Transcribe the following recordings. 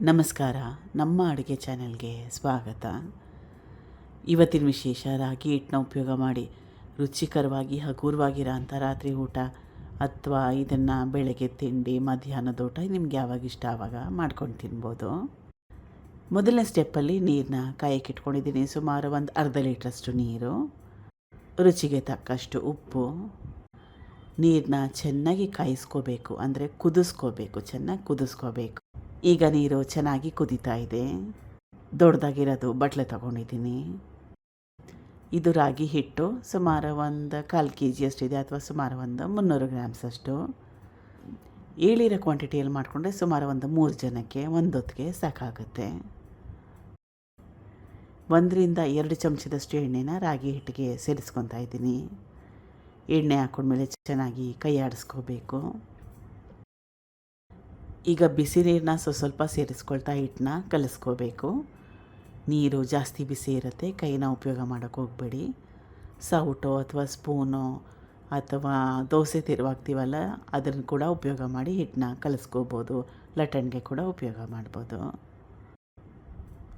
ನಮಸ್ಕಾರ. ನಮ್ಮ ಅಡುಗೆ ಚಾನೆಲ್ಗೆ ಸ್ವಾಗತ. ಇವತ್ತಿನ ವಿಶೇಷ, ರಾಗಿ ಹಿಟ್ಟನ್ನ ಉಪಯೋಗ ಮಾಡಿ. ರುಚಿಕರವಾಗಿ, ಹಗುರವಾಗಿರೋ ಅಂಥ ರಾತ್ರಿ ಊಟ ಅಥವಾ ಇದನ್ನು ಬೆಳಗ್ಗೆ ತಿಂಡಿ, ಮಧ್ಯಾಹ್ನದ ಊಟ ನಿಮ್ಗೆ ಯಾವಾಗ ಇಷ್ಟ ಆವಾಗ ಮಾಡ್ಕೊಂಡು ತಿನ್ಬೋದು. ಮೊದಲನೇ ಸ್ಟೆಪ್ಪಲ್ಲಿ ನೀರನ್ನ ಕಾಯಕ್ಕೆ ಇಟ್ಕೊಂಡಿದ್ದೀನಿ. ಸುಮಾರು ಒಂದು ಅರ್ಧ ಲೀಟ್ರಷ್ಟು ನೀರು, ರುಚಿಗೆ ತಕ್ಕಷ್ಟು ಉಪ್ಪು. ನೀರನ್ನ ಚೆನ್ನಾಗಿ ಕಾಯಿಸ್ಕೋಬೇಕು. ಅಂದರೆ ಕುದಿಸ್ಕೋಬೇಕು. ಚೆನ್ನಾಗಿ ಕುದಿಸ್ಕೋಬೇಕು. ಈಗ ನೀರು ಚೆನ್ನಾಗಿ ಕುದೀತಾ ಇದೆ. ದೊಡ್ಡದಾಗಿರೋದು ಬಟ್ಲೆ ತಗೊಂಡಿದ್ದೀನಿ. ಇದು ರಾಗಿ ಹಿಟ್ಟು, ಸುಮಾರು ಒಂದು ಕಾಲು ಕೆ ಜಿ ಅಷ್ಟಿದೆ ಅಥವಾ ಸುಮಾರು ಒಂದು ಮುನ್ನೂರು ಗ್ರಾಮ್ಸ್ ಅಷ್ಟು. ಏಳಿರೋ ಕ್ವಾಂಟಿಟಿಯಲ್ಲಿ ಮಾಡಿಕೊಂಡ್ರೆ ಸುಮಾರು ಒಂದು ಮೂರು ಜನಕ್ಕೆ ಒಂದೊತ್ತಿಗೆ ಸಾಕಾಗುತ್ತೆ. ಒಂದರಿಂದ ಎರಡು ಚಮಚದಷ್ಟು ಎಣ್ಣೆನ ರಾಗಿ ಹಿಟ್ಟಿಗೆ ಸೇರಿಸ್ಕೊತಾ ಇದ್ದೀನಿ. ಎಣ್ಣೆ ಹಾಕೊಂಡ್ಮೇಲೆ ಚೆನ್ನಾಗಿ ಕೈ ಆಡಿಸ್ಕೋಬೇಕು. ಈಗ ಬಿಸಿ ನೀರನ್ನ ಸ್ವ ಸ್ವಲ್ಪ ಸೇರಿಸ್ಕೊಳ್ತಾ ಹಿಟ್ಟನ್ನ ಕಲಿಸ್ಕೋಬೇಕು. ನೀರು ಜಾಸ್ತಿ ಬಿಸಿ ಇರುತ್ತೆ, ಕೈನ ಉಪಯೋಗ ಮಾಡೋಕ್ಕೆ ಹೋಗಬೇಡಿ. ಸೌಟೋ ಅಥವಾ ಸ್ಪೂನೋ ಅಥವಾ ದೋಸೆ ತಿರುವಾಗ್ತೀವಲ್ಲ ಅದನ್ನು ಕೂಡ ಉಪಯೋಗ ಮಾಡಿ ಹಿಟ್ಟನ್ನ ಕಲಿಸ್ಕೋಬೋದು. ಲಟ್ಟಣ್ಗೆ ಕೂಡ ಉಪಯೋಗ ಮಾಡ್ಬೋದು.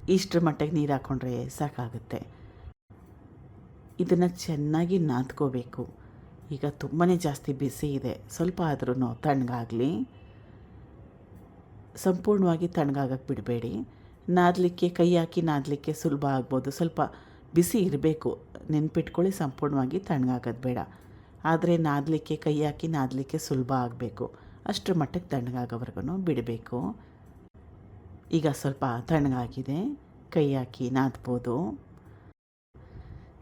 ಇಷ್ಟರ ಮಟ್ಟಿಗೆ ನೀರು ಹಾಕ್ಕೊಂಡ್ರೆ ಸಾಕಾಗುತ್ತೆ. ಇದನ್ನು ಚೆನ್ನಾಗಿ ನಾದ್ಕೋಬೇಕು. ಈಗ ತುಂಬಾ ಜಾಸ್ತಿ ಬಿಸಿ ಇದೆ. ಸ್ವಲ್ಪ ಆದ್ರೂ ತಣ್ಣಗಾಗಲಿ. ಸಂಪೂರ್ಣವಾಗಿ ತಣ್ಣಗಾಗಕ್ಕೆ ಬಿಡಬೇಡಿ. ನಾದಲಿಕ್ಕೆ, ಕೈ ಹಾಕಿ ನಾದಲಿಕ್ಕೆ ಸುಲಭ ಆಗ್ಬೋದು. ಸ್ವಲ್ಪ ಬಿಸಿ ಇರಬೇಕು. ನೆನ್ಪಿಟ್ಕೊಳ್ಳಿ ಸಂಪೂರ್ಣವಾಗಿ ತಣ್ಣಗಾಗೋದು ಬೇಡ. ಆದರೆ ನಾದಲಿಕ್ಕೆ, ಕೈ ಹಾಕಿ ನಾದಲಿಕ್ಕೆ ಸುಲಭ ಆಗಬೇಕು. ಅಷ್ಟರ ಮಟ್ಟಕ್ಕೆ ತಣ್ಣಗಾಗೋವರೆಗೂ ಬಿಡಬೇಕು. ಈಗ ಸ್ವಲ್ಪ ತಣ್ಣಗಾಗಿದೆ. ಕೈ ಹಾಕಿ ನಾದ್ಬೋದು.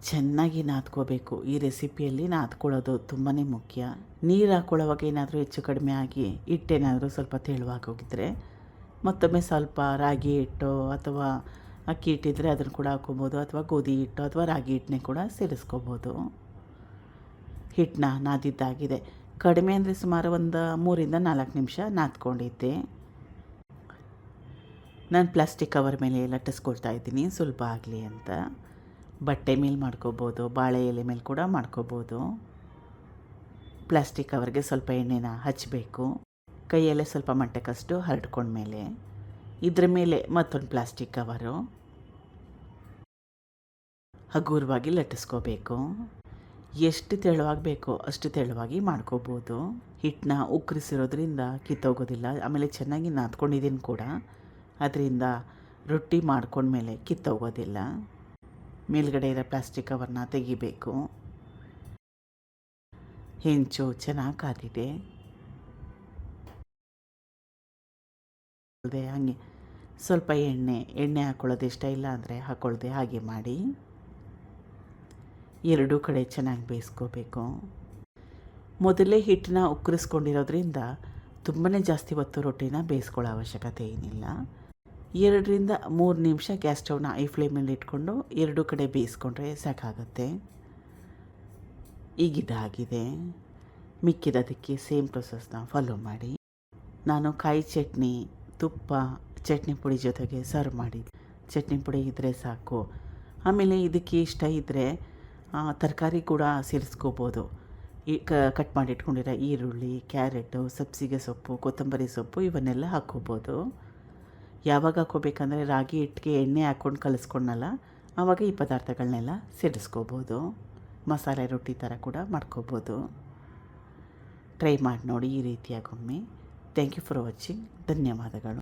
ಚೆನ್ನಾಗಿ ನಾದ್ಕೋಬೇಕು. ಈ ರೆಸಿಪಿಯಲ್ಲಿ ನಾದ್ಕೊಳ್ಳೋದು ತುಂಬಾ ಮುಖ್ಯ. ನೀರು ಹಾಕ್ಕೊಳ್ಳೋವಾಗ ಏನಾದರೂ ಹೆಚ್ಚು ಕಡಿಮೆ ಆಗಿ ಹಿಟ್ಟೇನಾದರೂ ಸ್ವಲ್ಪ ತೆಳುವಾಗಿ ಹೋಗಿದ್ರೆ ಮತ್ತೊಮ್ಮೆ ಸ್ವಲ್ಪ ರಾಗಿ ಹಿಟ್ಟು ಅಥವಾ ಅಕ್ಕಿ ಹಿಟ್ಟಿದ್ರೆ ಅದನ್ನು ಕೂಡ ಹಾಕ್ಕೊಬೋದು, ಅಥವಾ ಗೋಧಿ ಹಿಟ್ಟು ಅಥವಾ ರಾಗಿ ಹಿಟ್ಟನ್ನೇ ಕೂಡ ಸೇರಿಸ್ಕೋಬೋದು. ಹಿಟ್ಟನ್ನ ನಾದಿದ್ದಾಗಿದೆ. ಕಡಿಮೆ ಅಂದರೆ ಸುಮಾರು ಒಂದು ಮೂರಿಂದ ನಾಲ್ಕು ನಿಮಿಷ ನಾದ್ಕೊಂಡಿದ್ದೆ. ನಾನು ಪ್ಲಾಸ್ಟಿಕ್ ಕವರ್ ಮೇಲೆ ಲಟ್ಟಿಸ್ಕೊಳ್ತಾ ಇದ್ದೀನಿ. ಸುಲಭ ಆಗಲಿ ಅಂತ. ಬಟ್ಟೆ ಮೇಲೆ ಮಾಡ್ಕೋಬೋದು, ಬಾಳೆ ಎಲೆ ಮೇಲೆ ಕೂಡ ಮಾಡ್ಕೋಬೋದು. ಪ್ಲಾಸ್ಟಿಕ್ ಕವರ್ಗೆ ಸ್ವಲ್ಪ ಎಣ್ಣೆನ ಹಚ್ಚಬೇಕು ಕೈಯಲ್ಲೇ ಸ್ವಲ್ಪ ಮಟ್ಟಕ್ಕಷ್ಟು ಹರಡ್ಕೊಂಡ್ಮೇಲೆ ಇದ್ರ ಮೇಲೆ ಮತ್ತೊಂದು ಪ್ಲಾಸ್ಟಿಕ್ ಕವರು. ಹಗುರವಾಗಿ ಲಟ್ಟಿಸ್ಕೋಬೇಕು. ಎಷ್ಟು ತೆಳುವಾಗಿ ಬೇಕೋ ಅಷ್ಟು ತೆಳುವಾಗಿ ಮಾಡ್ಕೋಬೋದು. ಹಿಟ್ಟನ್ನ ಉಕ್ಕರಿಸಿರೋದ್ರಿಂದ ಕಿತ್ತೋಗೋದಿಲ್ಲ. ಆಮೇಲೆ ಚೆನ್ನಾಗಿ ನಾದ್ಕೊಂಡಿದ್ದೀನಿ ಕೂಡ. ಅದರಿಂದ ರೊಟ್ಟಿ ಮಾಡ್ಕೊಂಡ್ಮೇಲೆ ಕಿತ್ತೋಗೋದಿಲ್ಲ. ಮೇಲ್ಗಡೆ ಇರೋ ಪ್ಲಾಸ್ಟಿಕ್ ಕವರ್ನ ತೆಗಿಬೇಕು. ಹೆಂಚು ಚೆನ್ನಾಗಿ ಕಾದಿದೆ. ಹಾಗೆ ಸ್ವಲ್ಪ ಎಣ್ಣೆ ಎಣ್ಣೆ ಹಾಕ್ಕೊಳ್ಳೋದು ಇಷ್ಟ ಇಲ್ಲ ಅಂದರೆ ಹಾಕ್ಕೊಳ್ದೆ ಹಾಗೆ ಮಾಡಿ. ಎರಡೂ ಕಡೆ ಚೆನ್ನಾಗಿ ಬೇಯಿಸ್ಕೋಬೇಕು. ಮೊದಲೇ ಹಿಟ್ಟನ್ನ ಉಕ್ಕರಿಸ್ಕೊಂಡಿರೋದ್ರಿಂದ ತುಂಬಾ ಜಾಸ್ತಿ ಹೊತ್ತು ರೊಟ್ಟಿನ ಬೇಯಿಸ್ಕೊಳ್ಳೋ ಅವಶ್ಯಕತೆ ಏನಿಲ್ಲ. ಎರಡರಿಂದ ಮೂರು ನಿಮಿಷ ಗ್ಯಾಸ್ ಸ್ಟವ್ನ ಐ ಫ್ಲೇಮಲ್ಲಿ ಇಟ್ಕೊಂಡು ಎರಡೂ ಕಡೆ ಬೇಯಿಸ್ಕೊಂಡ್ರೆ ಸಾಕಾಗುತ್ತೆ. ಈಗಿದಾಗಿದೆ. ಮಿಕ್ಕಿರೋದಕ್ಕೆ ಸೇಮ್ ಪ್ರೊಸೆಸ್ನ ಫಾಲೋ ಮಾಡಿ. ನಾನು ಕಾಯಿ ಚಟ್ನಿ, ತುಪ್ಪ, ಚಟ್ನಿ ಪುಡಿ ಜೊತೆಗೆ ಸರ್ವ್ ಮಾಡಿ. ಚಟ್ನಿ ಪುಡಿ ಇದ್ದರೆ ಸಾಕು. ಆಮೇಲೆ ಇದಕ್ಕೆ ಇಷ್ಟ ಇದ್ದರೆ ತರಕಾರಿ ಕೂಡ ಸೇರಿಸ್ಕೋಬೋದು. ಈ ಕಟ್ ಮಾಡಿ ಇಟ್ಕೊಂಡಿರೋ ಈರುಳ್ಳಿ, ಕ್ಯಾರೆಟು, ಸಬ್ಸಿಗೆ ಸೊಪ್ಪು, ಕೊತ್ತಂಬರಿ ಸೊಪ್ಪು ಇವನ್ನೆಲ್ಲ ಹಾಕ್ಕೋಬೋದು. ಯಾವಾಗ ಹಾಕೋಬೇಕಂದ್ರೆ ರಾಗಿ ಹಿಟ್ಟಿಗೆ ಎಣ್ಣೆ ಹಾಕ್ಕೊಂಡು ಕಲಿಸ್ಕೊಂಡಲ್ಲ ಆವಾಗ ಈ ಪದಾರ್ಥಗಳನ್ನೆಲ್ಲ ಸೇರಿಸ್ಕೋಬೋದು. ಮಸಾಲೆ ರೊಟ್ಟಿ ಥರ ಕೂಡ ಮಾಡ್ಕೋಬೋದು. ಟ್ರೈ ಮಾಡಿ ನೋಡಿ ಈ ರೀತಿಯಾಗೊಮ್ಮೆ. ಥ್ಯಾಂಕ್ ಯು ಫಾರ್ ವಾಚಿಂಗ್ ಧನ್ಯವಾದಗಳು.